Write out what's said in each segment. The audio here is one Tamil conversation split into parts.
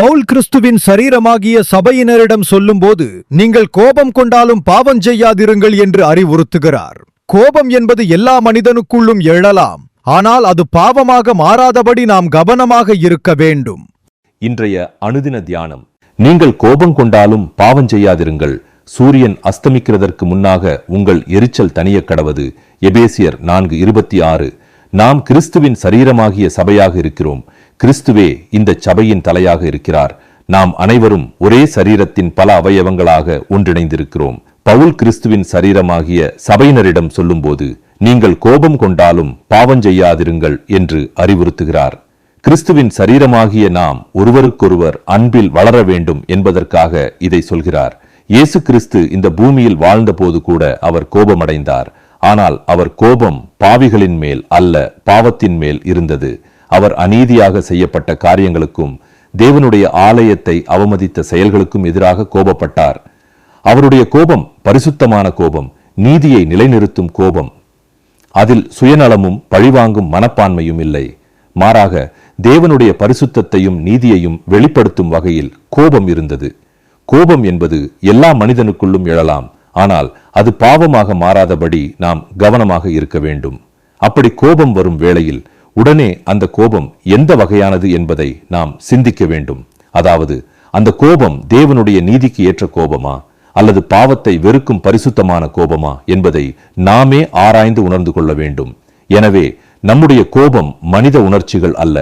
பவுல் கிறிஸ்துவின் சரீரமாகிய சபையினரிடம் சொல்லும்போது நீங்கள் கோபம் கொண்டாலும் பாவம் செய்யாதிருங்கள் என்று அறிவுறுத்துகிறார். கோபம் என்பது எல்லா மனிதனுக்குள்ளும் எழலாம். ஆனால் அது பாவமாக மாறாதபடி நாம் கவனமாக இருக்க வேண்டும். இன்றைய அனுதின தியானம். நீங்கள் கோபம் கொண்டாலும் பாவம் செய்யாதிருங்கள். சூரியன் அஸ்தமிக்கிறதற்கு முன்னாக உங்கள் எரிச்சல் தனிய கடவது. எபேசியர் நான்கு இருபத்தி ஆறு. நாம் கிறிஸ்துவின் சரீரமாகிய சபையாக இருக்கிறோம். கிறிஸ்துவே இந்த சபையின் தலையாக இருக்கிறார். நாம் அனைவரும் ஒரே சரீரத்தின் பல அவயவங்களாக ஒன்றிணைந்திருக்கிறோம். பவுல் கிறிஸ்துவின் சரீரமாகிய சபையினரிடம் சொல்லும்போது நீங்கள் கோபம் கொண்டாலும் பாவம் செய்யாதிருங்கள் என்று அறிவுறுத்துகிறார். கிறிஸ்துவின் சரீரமாகிய நாம் ஒருவருக்கொருவர் அன்பில் வளர வேண்டும் என்பதற்காக இதை சொல்கிறார். இயேசு கிறிஸ்து இந்த பூமியில் வாழ்ந்தபோது கூட அவர் கோபமடைந்தார். ஆனால் அவர் கோபம் பாவிகளின் மேல் அல்ல பாவத்தின் மேல் இருந்தது. அவர் அநீதியாக செய்யப்பட்ட காரியங்களுக்கும் தேவனுடைய ஆலயத்தை அவமதித்த செயல்களுக்கும் எதிராக கோபப்பட்டார். அவருடைய கோபம் பரிசுத்தமான கோபம் நீதியை நிலைநிறுத்தும் கோபம். அதில் சுயநலமும் பழிவாங்கும் மனப்பான்மையும் இல்லை. மாறாக தேவனுடைய பரிசுத்தத்தையும் நீதியையும் வெளிப்படுத்தும் வகையில் கோபம் இருந்தது. கோபம் என்பது எல்லா மனிதனுக்குள்ளும் எழலாம். ஆனால் அது பாவமாக மாறாதபடி நாம் கவனமாக இருக்க வேண்டும். அப்படி கோபம் வரும் வேளையில் உடனே அந்த கோபம் எந்த வகையானது என்பதை நாம் சிந்திக்க வேண்டும். அதாவது அந்த கோபம் தேவனுடைய நீதிக்கு ஏற்ற கோபமா? அல்லது பாவத்தை வெறுக்கும் பரிசுத்தமான கோபமா? என்பதை நாமே ஆராய்ந்து உணர்ந்து கொள்ள வேண்டும். எனவே நம்முடைய கோபம் மனித உணர்ச்சிகள் அல்ல.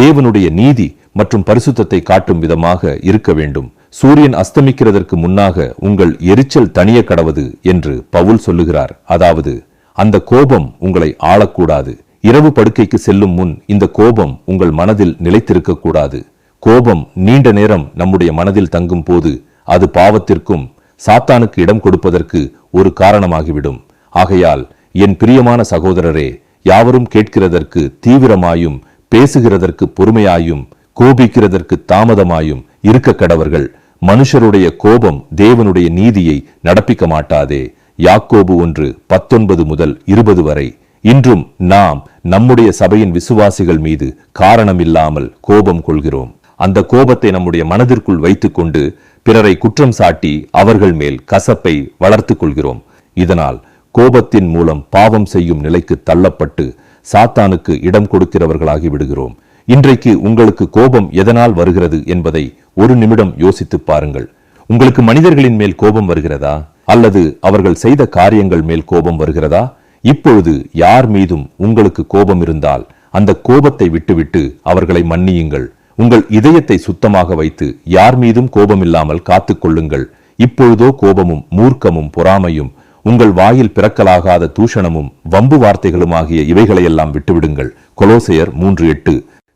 தேவனுடைய நீதி மற்றும் பரிசுத்தத்தை காட்டும் விதமாக இருக்க வேண்டும். சூரியன் அஸ்தமிக்கிறதற்கு முன்னாக உங்கள் எரிச்சல் தனிய கடவது என்று பவுல் சொல்லுகிறார். அதாவது அந்த கோபம் உங்களை ஆளக்கூடாது. இரவு படுக்கைக்கு செல்லும் முன் இந்த கோபம் உங்கள் மனதில் நிலைத்திருக்க கூடாது. கோபம் நீண்ட நேரம் நம்முடைய மனதில் தங்கும் போது அது பாவத்திற்கும் சாத்தானுக்கு இடம் கொடுப்பதற்கு ஒரு காரணமாகிவிடும். ஆகையால் என் பிரியமான சகோதரரே யாவரும் கேட்கிறதற்கு தீவிரமாயும் பேசுகிறதற்கு பொறுமையாயும் கோபிக்கிறதற்கு தாமதமாயும் இருக்க கடவர்கள். மனுஷருடைய கோபம் தேவனுடைய நீதியை நடப்பிக்க மாட்டாதே. யாக்கோபு ஒன்று பத்தொன்பது முதல் இருபது வரை. இன்றும் நாம் நம்முடைய சபையின் விசுவாசிகள் மீது காரணமில்லாமல் கோபம் கொள்கிறோம். அந்த கோபத்தை நம்முடைய மனதிற்குள் வைத்துக்கொண்டு பிறரை குற்றம் சாட்டி அவர்கள் மேல் கசப்பை வளர்த்துக் கொள்கிறோம். இதனால் கோபத்தின் மூலம் பாவம் செய்யும் நிலைக்கு தள்ளப்பட்டு சாத்தானுக்கு இடம் கொடுக்கிறவர்களாகி விடுகிறோம். இன்றைக்கு உங்களுக்கு கோபம் எதனால் வருகிறது என்பதை ஒரு நிமிடம் யோசித்து பாருங்கள். உங்களுக்கு மனிதர்களின் மேல் கோபம் வருகிறதா? அல்லது அவர்கள் செய்த காரியங்கள் மேல் கோபம் வருகிறதா? இப்பொழுது யார் மீதும் உங்களுக்கு கோபம் இருந்தால் அந்த கோபத்தை விட்டுவிட்டு அவர்களை மன்னியுங்கள். உங்கள் இதயத்தை சுத்தமாக வைத்து யார் மீதும் கோபம் இல்லாமல் கொள்ளுங்கள். இப்பொழுதோ கோபமும் மூர்க்கமும் பொறாமையும் உங்கள் வாயில் பிறக்கலாகாத தூஷணமும் வம்பு வார்த்தைகளும் ஆகிய இவைகளையெல்லாம் விட்டுவிடுங்கள். கொலோசையர் மூன்று எட்டு.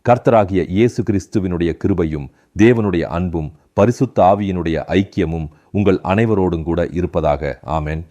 கர்த்தராகிய இயேசு கிறிஸ்துவினுடைய கிருபையும் தேவனுடைய அன்பும் பரிசுத்த ஆவியினுடைய ஐக்கியமும் உங்கள் அனைவரோடும் கூட இருப்பதாக. ஆமேன்.